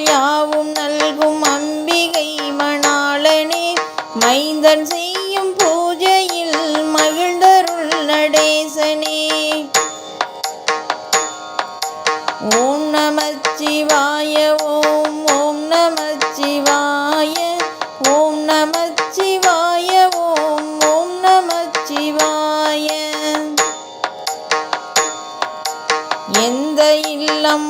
மகள் யாவும் நல்கும் அம்பிகை மணாளனே மைந்தன் செய்யும் பூஜையில் மகிழ்ந்தருள் நடேசனே. ஓம் நமச்சிவாய ஓம் ஓம் நமச்சிவாய ஓம் நமச்சிவாய ஓம் ஓம் நமச்சிவாய. எந்த இல்லம்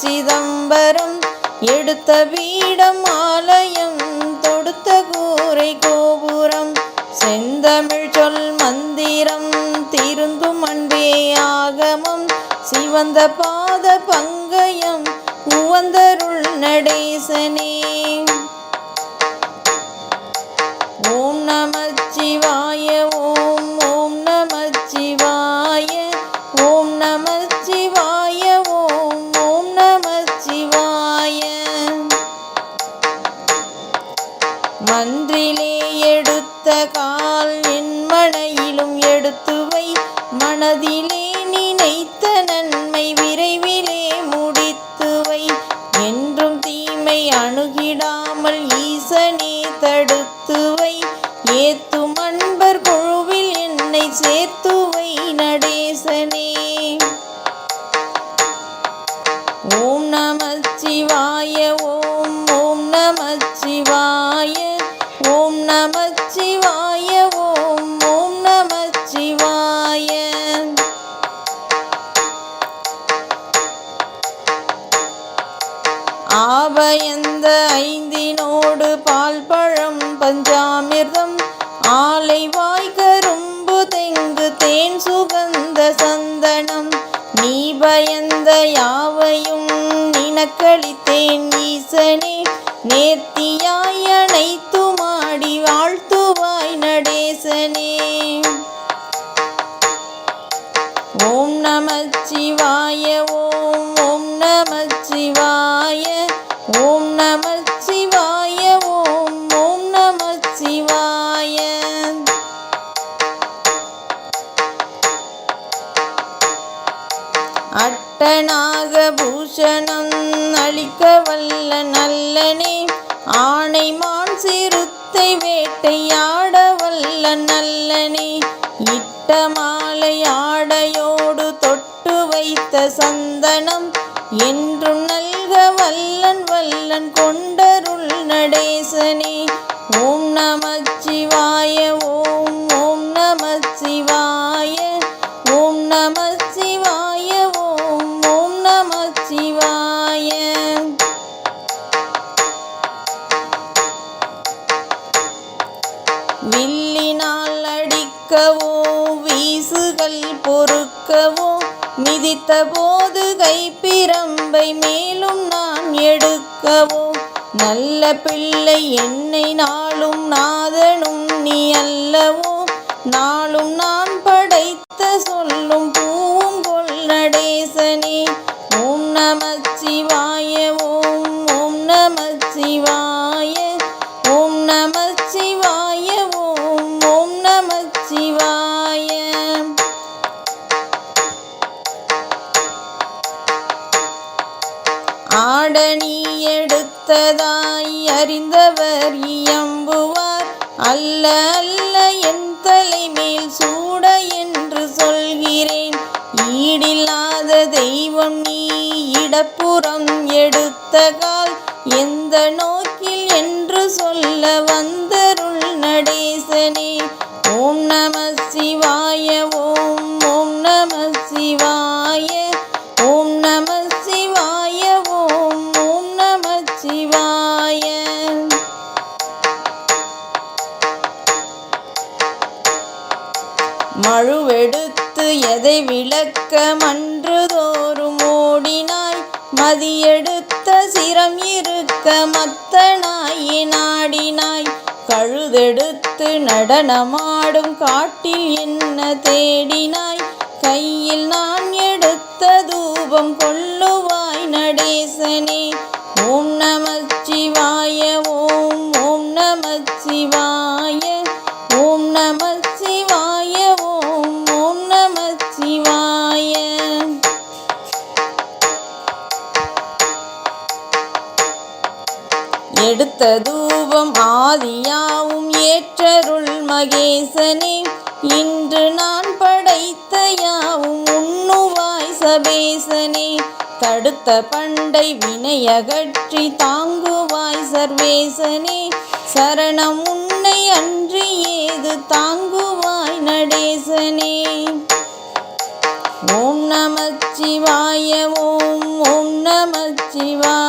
சிதம்பரம் எடுத்த பீடம் ஆலயம் தொடுத்த கூரை கோபுரம் செந்தமிழ் சொல் மந்திரம் திருந்தும் அன்பே ஆகமம் சிவந்த பாத பங்கயம் உவந்தருள் நடேசனே. ஓம் நம ஓம் ஓம் நமச்சிவாய ஓம் ஓம் நமச்சிவாய ஓம் நமச்சிவாய ஓம் ஓம் நமச்சிவாய. ஆபயந்த ஐந்தினோடு பால் பழம் பஞ்சாமிர்தம் பயந்த யாவையும் நினக்களித்தேன் ஈசனே நேர்த்தியாய் அனைத்துமாடி வாழ்த்து நாகபூஷணம் அளிக்க வல்ல நல்லனே. ஆணை மான் சிறுத்தை வேட்டையாட வல்ல நல்லனே. இட்ட மாலை ஆடையோடு தொட்டு வைத்த சந்தனம் என்றும் நல்க வல்லன் வல்லன் கொண்டருள் நடேசனே. ஓம் நமச்சிவாய கைப்பிரம்பை மேலும் நான் எடுக்கவோ நல்ல பிள்ளை என்னை நாளும் நாதனும் நீ அல்லவோ. நான் ஆடணி எடுத்ததாய் அறிந்தவர் இயம்புவார். அல்ல அல்ல என் தலைமேல் சூட என்று சொல்கிறேன். ஈடில்லாத தெய்வம் நீ இடப்புறம் எடுத்த கால். எந்த நோக்கில் என்று சொல்ல வந்தருள் நடேசனே. ஓம் நம விளக்க மன்றுதோறும் ஓடினாய் மதியெடுத்த சிரம் இருக்க மத்தனாய் நாடினாய். கழுதெடுத்து நடனமாடும் காட்டில் என்ன தேடினாய். கையில் நான் எடுத்த தூபம் கொள்ளுவாய் நடேசனே. ஓம் எடுத்த தூபம் ஆதியாவும் ஏற்றருள் மகேசனே. இன்று நான் படைத்த யாவும் உண்ணுவாய் சபேசனே தடுத்த பண்டை வினையகற்றி தாங்குவாய் சர்வேசனே. சரணம் உன்னை அன்று ஏது தாங்குவாய் நடேசனே. ஓம் நமச்சிவாய ஓம் ஓம் நமச்சிவாய.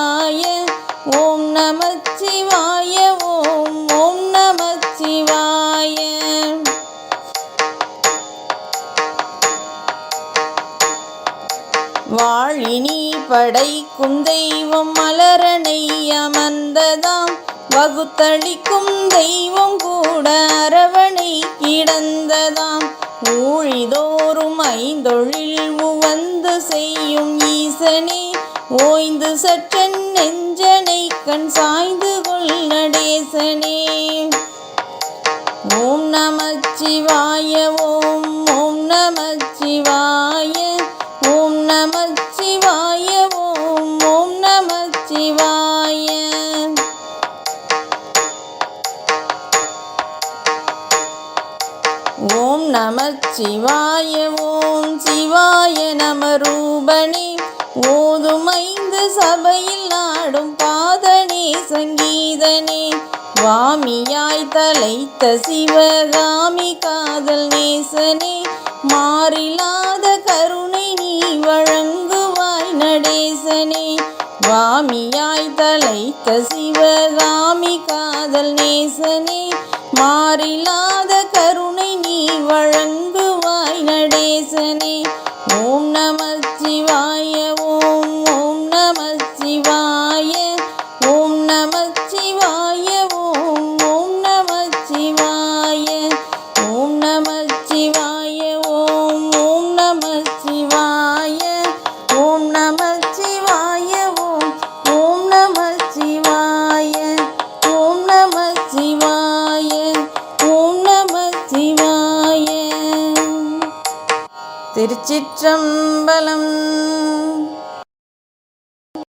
படைக்கும் தெய்வம் மலரனை அமர்ந்ததாம். வகுத்தளிக்கும் தெய்வம் கூட அரவணை கிடந்ததாம். ஊழிதோறும் ஐந்தொழில் உவந்து செய்யும் ஈசனே ஓய்ந்து சற்றன் நெஞ்சனை கண் சாய்ந்து கொள் நடேசனே. ஓம் நமச்சிவாய சிவாய ஓம் சிவாய நம ரூபனே. ஓதும் சபையில் நாடும் பாதனே சங்கீதனே. வாமியாய் தலைத்த சிவகாமி காதல் நேசனே. மாறிலாத கருணை நீ வழங்குவாய் நடேசனே. வாமியாய் தலைத்த சிவகாமி காதல் நேசனே. மாறிலாத கருணை நீ வழங்குவாய் நடேசனே. ஓம் நம சிவா சிற்றம்பலம்